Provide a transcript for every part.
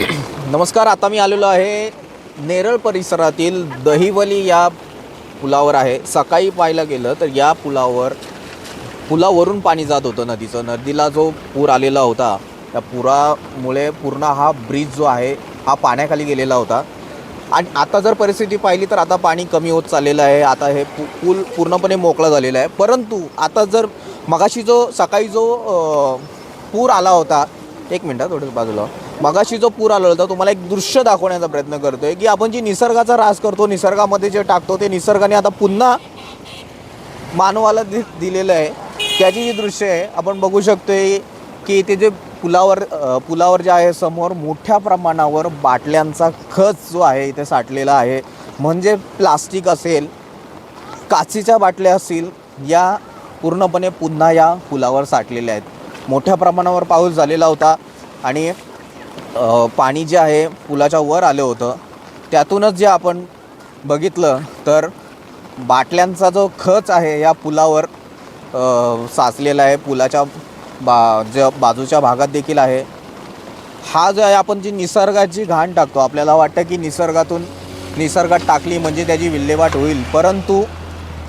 नमस्कार आता मी आलेलो आहे नेरळ परिसरातील दहिवली या पुलावर आहे. सकाळी पाहायला गेलं तर या पुलावर पुलावरून पाणी जात होतं नदीचं. नदीला जो पूर आलेला होता त्या पुरामुळे पूर्ण हा ब्रिज जो आहे हा पाण्याखाली गेलेला होता. आणि आता जर परिस्थिती पाहिली तर आता पाणी कमी होत चाललेलं आहे. आता हे पु पूल पूर्णपणे मोकळा झालेला आहे. परंतु आता जर मगाशी जो सकाळी जो पूर आला होता एक मिनटं थोडंसं बाजूला. मगाशी जो पूर आला होता तुम्हाला एक दृश्य दाखवण्याचा प्रयत्न करतोय की आपण जी निसर्गाचा ऱ्हास करतो निसर्गामध्ये जे टाकतो ते निसर्गाने आता पुन्हा मानवाला दि दिलेलं आहे. त्याची जी दृश्य आहे आपण बघू शकतोय की इथे जे पुलावर पुलावर जे आहे समोर मोठ्या प्रमाणावर बाटल्यांचा खच जो आहे इथे साठलेला आहे. म्हणजे प्लास्टिक असेल काचेच्या बाटल्या असतील या पूर्णपणे पुन्हा या पुलावर साठलेल्या आहेत. मोठ्या प्रमाणावर पाऊस झालेला होता आणि पाणी जे आहे पुलाच्या वर आलं होतं. त्यातूनच जे आपण बघितलं तर बाटल्यांचा जो खच आहे या पुलावर साचलेला आहे. पुलाच्या बा ज्या बाजूच्या भागात देखील आहे. हा जो आहे आपण जी निसर्गाची घाण टाकतो. आपल्याला वाटतं की निसर्गातून निसर्गात टाकली म्हणजे त्याची विल्हेवाट होईल. परंतु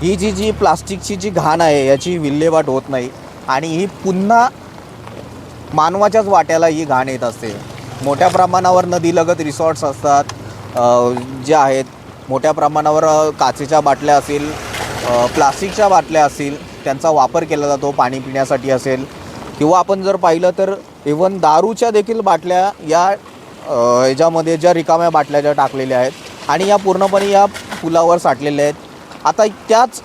ही जी जी प्लास्टिकची जी घाण आहे याची विल्हेवाट होत नाही. आणि ही पुन्हा मानवाच्याच वाट्याला ही घाण येत असते. मोठ्या प्रमाणावर नदीलगत रिसॉर्ट्स असतात. जे आहेत मोठ्या प्रमाणावर काचेच्या बाटल्या असेल प्लास्टिकच्या बाटल्या असतील त्यांचा वापर केला जातो पाणी पिण्यासाठी असेल. किंवा आपण जर पाहिलं तर इवन दारूच्या देखील बाटल्या या याच्यामध्ये ह्याच्यामध्ये ज्या रिकाम्या बाटल्या ज्या टाकलेल्या आहेत आणि या पूर्णपणे या पुलावर साठलेल्या आहेत. आता त्याच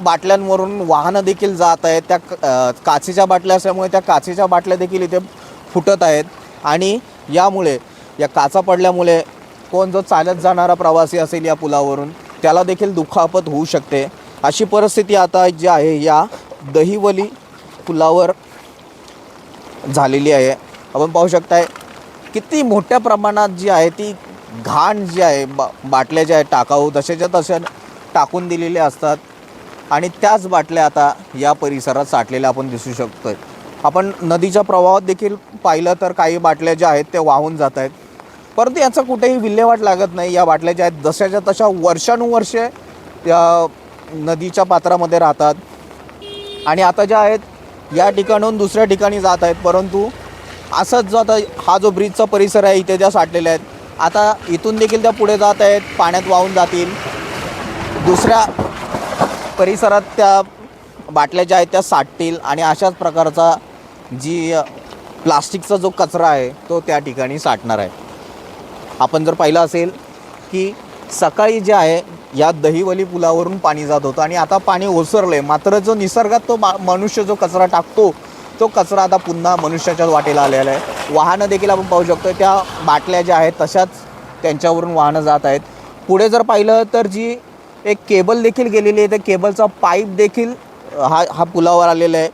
बाटल्यांवरून वाहनं देखील जात आहेत. त्या काचेच्या बाटल्या असल्यामुळे त्या काचेच्या बाटल्या देखील इथे फुटत आहेत. आणि यामुळे या काचा पडल्यामुळे कोण जो चालत जाणारा प्रवासी असेल या पुलावरून त्याला देखील दुखापत होऊ शकते. अशी परिस्थिती आता जी आहे या दहिवली पुलावर झालेली आहे. आपण पाहू शकताय किती मोठ्या प्रमाणात जी आहे ती घाण जी आहे बा बाटल्या ज्या आहेत टाकाऊ तशाच्या तशा टाकून दिलेल्या असतात. आणि त्याच बाटल्या आता या परिसरात साठलेल्या आपण दिसू शकतो आहे आपण नदीच्या प्रवाहात देखील पाहिलं तर काही बाटल्या ज्या आहेत त्या वाहून जात आहेत. परंतु याचा कुठेही विल्हेवाट लागत नाही. या बाटल्या ज्या आहेत जशाच्या तशा वर्षानुवर्षे या नदीच्या पात्रामध्ये राहतात. आणि आता ज्या आहेत या ठिकाणाहून दुसऱ्या ठिकाणी जात आहेत. परंतु असंच जो आता हा जो ब्रिजचा परिसर आहे इथे ज्या साठलेल्या आहेत आता इथून देखील त्या पुढे जात आहेत पाण्यात वाहून जातील. दुसऱ्या परिसरात त्या बाटल्या ज्या आहेत त्या साठतील. आणि अशाच प्रकारचा जी प्लास्टिकचा जो कचरा आहे तो त्या ठिकाणी साठणार आहे. आपण जर पाहिलं असेल की सकाळी जे आहे या दहिवली पुलावरून पाणी जात होतं आणि आता पाणी ओसरलं आहे मात्र जो निसर्गात तो मा मनुष्य जो कचरा टाकतो तो कचरा आता पुन्हा मनुष्याच्याच वाटेला आलेला आहे. वाहनं देखील आपण पाहू शकतो त्या बाटल्या ज्या आहेत तशाच त्यांच्यावरून वाहनं जात आहेत. पुढे जर पाहिलं तर जी एक केबल देखील गेलेली आहे त्या केबलचा पाईप देखील हा हा पुलावर आलेला आहे.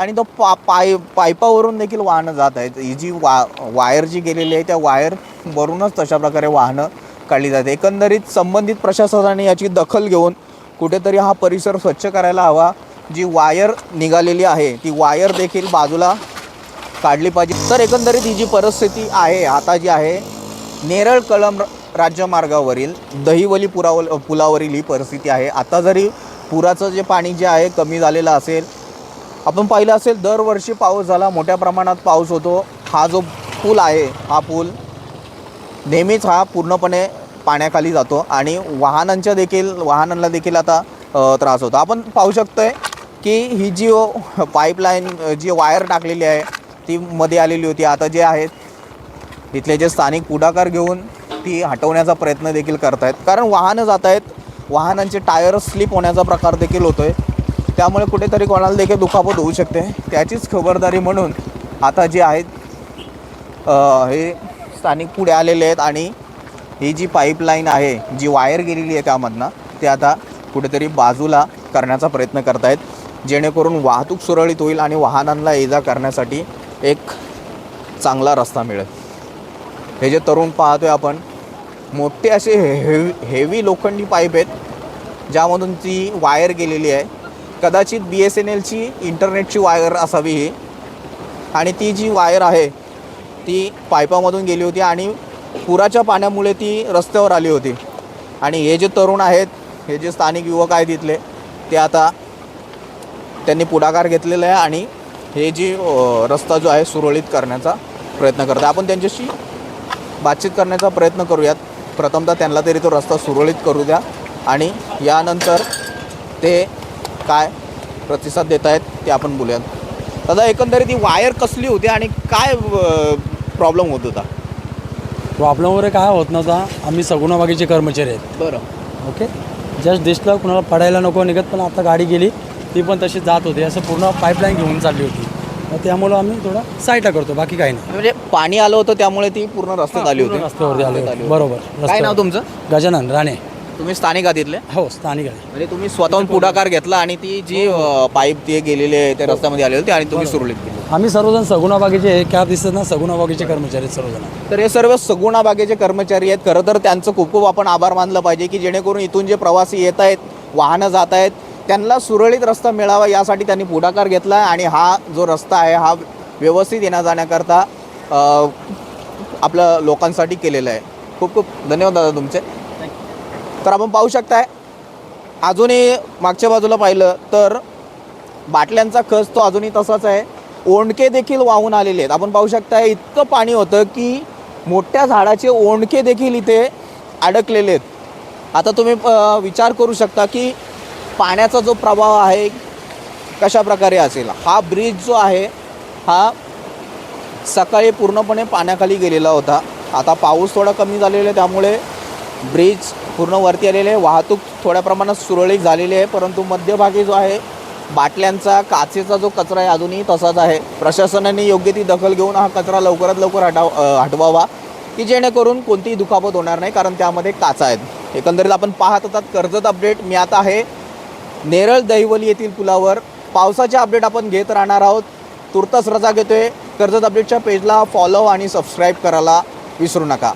आणि तो पा पाय पाईपावरून देखील वाहनं जात आहेत. ही जी वा वायर जी गेलेली आहे त्या वायरवरूनच तशा प्रकारे वाहनं काढली जाते एकंदरीत संबंधित प्रशासनाने याची दखल घेऊन कुठेतरी हा परिसर स्वच्छ करायला हवा. जी वायर निघालेली आहे ती वायर देखील बाजूला काढली पाहिजे. तर एकंदरीत ही जी परिस्थिती आहे आता जी आहे नेरळ कळम राज्यमार्गावरील दहिवली पुरावल पुलावरील ही परिस्थिती आहे. आता जरी पुराचं जे पाणी जे आहे कमी झालेलं असेल आपण पाहिलं असेल दरवर्षी पाऊस झाला मोठ्या प्रमाणात पाऊस होतो. हा जो पूल आहे हा पूल नेहमीच हा पूर्णपणे पाण्याखाली जातो आणि वाहनांच्या देखील वाहनांना देखील आता त्रास होतो. आपण पाहू शकतो आहे की ही जी पाईपलाईन जी वायर टाकलेली आहे ती मध्ये आलेली होती. आता जे आहेत तिथले जे स्थानिक पुढाकार घेऊन ती हटवण्याचा प्रयत्न देखील करत आहेत कारण वाहनं जात आहेत वाहनांचे टायर स्लिप होण्याचा प्रकार देखील होतो आहे त्यामुळे कुठेतरी कोणाला देखील दुखापत होऊ शकते. त्याचीच खबरदारी म्हणून आता जे आहेत हे स्थानिक पुढे आलेले आहेत आणि ही जी पाईपलाईन आहे जी वायर गेलेली आहे त्यामधनं ते आता कुठेतरी बाजूला करण्याचा प्रयत्न करत आहेत जेणेकरून वाहतूक सुरळीत होईल आणि वाहनांना ये जा करण्यासाठी एक चांगला रस्ता मिळेल. हे जे तरुण पाहतोय आपण मोठे असे हेवी हेवी लोखंडी पाईप आहेत ज्यामधून ती वायर गेलेली आहे. कदाचित बी एस एन एलची इंटरनेटची वायर असावी ही. आणि ती जी वायर आहे ती पायपामधून गेली होती आणि पुराच्या पाण्यामुळे ती रस्त्यावर आली होती. आणि हे जे तरुण आहेत हे जे स्थानिक युवक आहेत तिथले ते आता त्यांनी पुढाकार घेतलेला आहे आणि हे जी रस्ता जो आहे सुरळीत करण्याचा प्रयत्न करत आपण त्यांच्याशी बातचीत करण्याचा प्रयत्न करूयात. प्रथमतः त्यांना तरी तो रस्ता सुरळीत करू द्या आणि यानंतर ते काय प्रतिसाद देत आहेत ते आपण बोलूयात. दादा एकंदरीत ही वायर कसली होती आणि काय प्रॉब्लेम होत होता? प्रॉब्लेम वगैरे काय होत नव्हता. आम्ही सगुणाबागेचे कर्मचारी आहेत. बरं. ओके जस्ट दिसलं कुणाला पडायला नको निघत पण आता गाडी गेली ती पण तशी जात होती. असं पूर्ण पाईपलाईन घेऊन चालली होती. मग त्यामुळं आम्ही थोडं साईडला करतो बाकी काही नाही. म्हणजे पाणी आलं होतं त्यामुळे ती पूर्ण रस्त्यात आली होती. रस्त्यावरती आली. बरोबर काय रस्त्यावर. नाव तुमचं? गजानन राणे. तुम्ही स्थानिक आहात इथले? हो स्थानिक आहे. म्हणजे तुम्ही स्वतःहून पुढाकार घेतला आणि ती जी अ, पाईप ते गेलेले आहे ते रस्त्यामध्ये आले होते आणि तुम्ही सुरळीत केली. आम्ही सर्वजण सगुणाबागेचे कॅब दिसतात ना सगुणाबागेचे कर्मचारी आहेत सर्वजण. तर हे सर्व सगुणा बागेचे कर्मचारी आहेत. खरं तर त्यांचं खूप खूप आपण आभार मानलं पाहिजे की जेणेकरून इथून जे प्रवासी येत आहेत वाहनं जात आहेत त्यांना सुरळीत रस्ता मिळावा यासाठी त्यांनी पुढाकार घेतला आणि हा जो रस्ता आहे हा व्यवस्थित येण्या जाण्याकरता अ, आपल्या लोकांसाठी केलेला आहे. खूप खूप धन्यवाद दादा तुमचे. तर आपण पाहू शकताय अजूनही मागच्या बाजूला पाहिलं तर बाटल्यांचा खच तो अजूनही तसाच आहे. ओंडके देखील वाहून आलेले आहेत. आपण पाहू शकताय इतकं पाणी होतं की मोठ्या झाडाचे ओंडके देखील इथे अडकलेले आहेत. आता तुम्ही विचार करू शकता की पाण्याचा जो प्रभाव आहे कशा प्रकारे असेल? हा ब्रिज जो आहे हा सकाळी पूर्णपणे पाण्याखाली गेलेला होता. आता पाऊस थोडा कमी झालेला आहे त्यामुळे ब्रिज पूर्ण वरती आलेले आहे. वाहतूक थोड्या प्रमाणात सुरळीत झालेली आहे परंतु मध्यभागी जो आहे बाटल्यांचा काचेचा जो कचरा आहे अजूनही तसाच आहे. प्रशासनाने योग्य ती दखल घेऊन हा कचरा लवकरात लवकर हटाव हटवावा की जेणेकरून कोणतीही दुखापत होणार नाही कारण त्यामध्ये काचा आहेत. एकंदरीत आपण पाहत होतात कर्जत अपडेट मी आता आहे. नेरळ दहिवली येथील पुलावर पावसाचे अपडेट आपण घेत राहणार आहोत. तुर्तास रजा घेतोय. कर्जत अपडेटच्या पेजला फॉलो आणि सबस्क्राईब करायला विसरू नका.